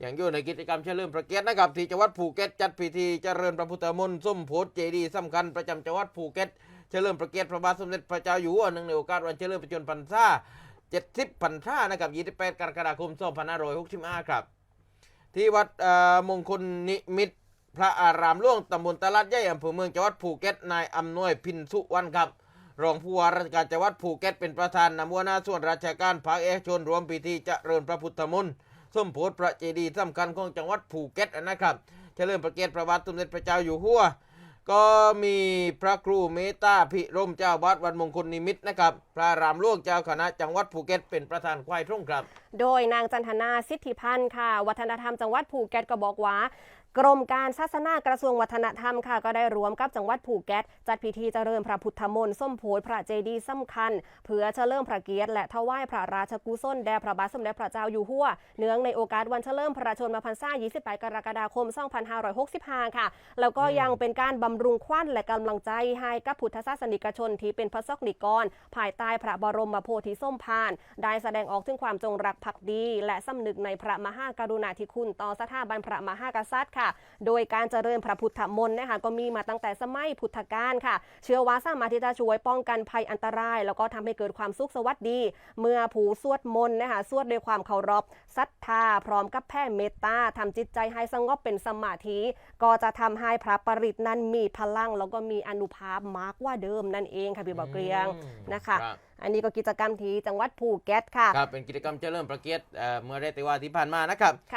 อย่างอยู่ในกิจกรรมเฉลิมพระเกียรตินะครับที่จังหวัดภูเก็ตจัดพิธีเจริญพระพุทธมนต์ส้มโพธิเจดีย์สำคัญประจำจังหวัดภูเก็ตเฉลิมพระเกียรติพระบาทสมเด็จพระเจ้าอยู่หัวเนื่งในโอกาสวันเฉลิมพระชนมพรรษา70พรรษานะครับ 28 กรกฎาคม 2565 ครับ ที่วัดมงคลนิมิตพระอารามหลวงตำบลตลาดใหญ่อำเภอเมืองจังหวัดภูเก็ตนายอำนวยพินสุวรรณครับรองผู้ว่าราชการจังหวัดภูเก็ตเป็นประธานนำหัวหน้าส่วนราชการภาคเอกชนรวมพิธีเจริญพระพุทธมนต์ ส้มโพธิพระเจดีย์สำคัญของจังหวัดภูเก็ตนะครับเฉลิมพระเกียรติพระบาทสมเด็จพระเจ้าอยู่หัวก็มีพระครูเมตตาพิรมเจ้าวัดวัดมงคลนิมิตนะครับ พระรามหลวงเจ้าคณะจังหวัดภูเก็ตเป็นประธานควายทุ่งครับ โดยนางจันทนาสิทธิพันธ์ค่ะ วัฒนธรรมจังหวัดภูเก็ตก็บอกว่ากรมการศาสนากระทรวงวัฒนธรรมค่ะก็ได้รวมกับจังหวัดภูเก็ตจัดพิธีเจริญพระพุทธมนต์ส้มโพธิพระเจดีย์สำคัญ เพื่อเฉลิมพระเกียรติและถวายพระราชกุศลแด่พระบาทสมเด็จพระเจ้าอยู่หัว เนื่องในโอกาสวันเฉลิมพระชนมพรรษา 28 กรกฎาคม 2565 ค่ะ แล้วก็ยังเป็นการบำรุงขวัญและกำลังใจให้กับพุทธศาสนิกชนที่เป็นพระสกนิกร ภายใต้พระบรมโพธิส้มพาน ได้แสดงออกถึงความจงรักภักดี และสำนึกในพระมหากรุณาธิคุณต่อสถาบันพระมหากษัตริย์ค่ะ โดยการเจริญพระพุทธมนต์นะคะก็มีมาตั้งแต่สมัยพุทธกาลค่ะ เชื่อว่าสามารถที่จะช่วยป้องกันภัยอันตราย แล้วก็ทำให้เกิดความสุขสวัสดี เมื่อผู้สวดมนต์นะคะสวดด้วยความเคารพศรัทธา พร้อมกับแผ่เมตตาทำจิตใจให้สงบเป็นสมาธิ ก็จะทำให้พระปริตนั้นมีพลัง แล้วก็มีอนุภาพมากกว่าเดิมนั่นเองค่ะพี่บอกเกรียงอืมนะคะรับอันนี้ก็กิจกรรมที่จังหวัดภูเก็ตค่ะ ครับ เป็นกิจกรรมเฉลิมพระเกียรติเอ่อเมื่อได้ติว่าที่ผ่านมานะครับค่ะ